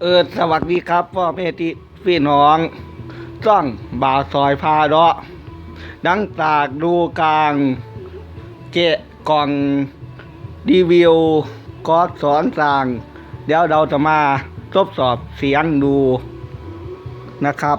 เออสวัสดีครับพ่อแม่ที่พี่น้องต้องบ่าวซอยพาเดาะดังจากดูกลางเกะกล่องรีวิวกอสสอนสั่งเดี๋ยวเราจะมาทดสอบเสียงดูนะครับ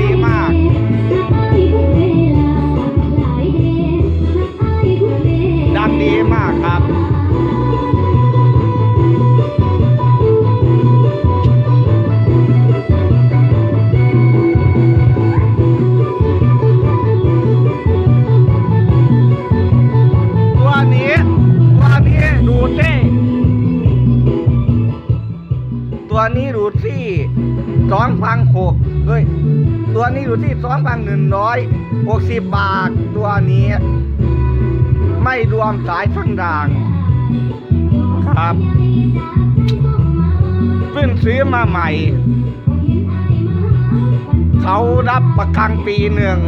ดังดีมากดังดีมากครับตัวนี้ตัวนี้ดูที่ตัวนี้ดูที่สองพันหกเฮ้ย ตัวนี้อยู่ที่สองพันหนึ่งร้อยหกสิบบาทตัวนี้ ไม่รวมสายทั้งด่าง ครับเพิ่งซื้อมาใหม่ เขารับประกันปีหนึ่ง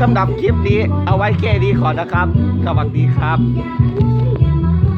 สำหรับคลิปนี้เอาไว้แค่นี้ก่อนะครับ สวัสดีครับ「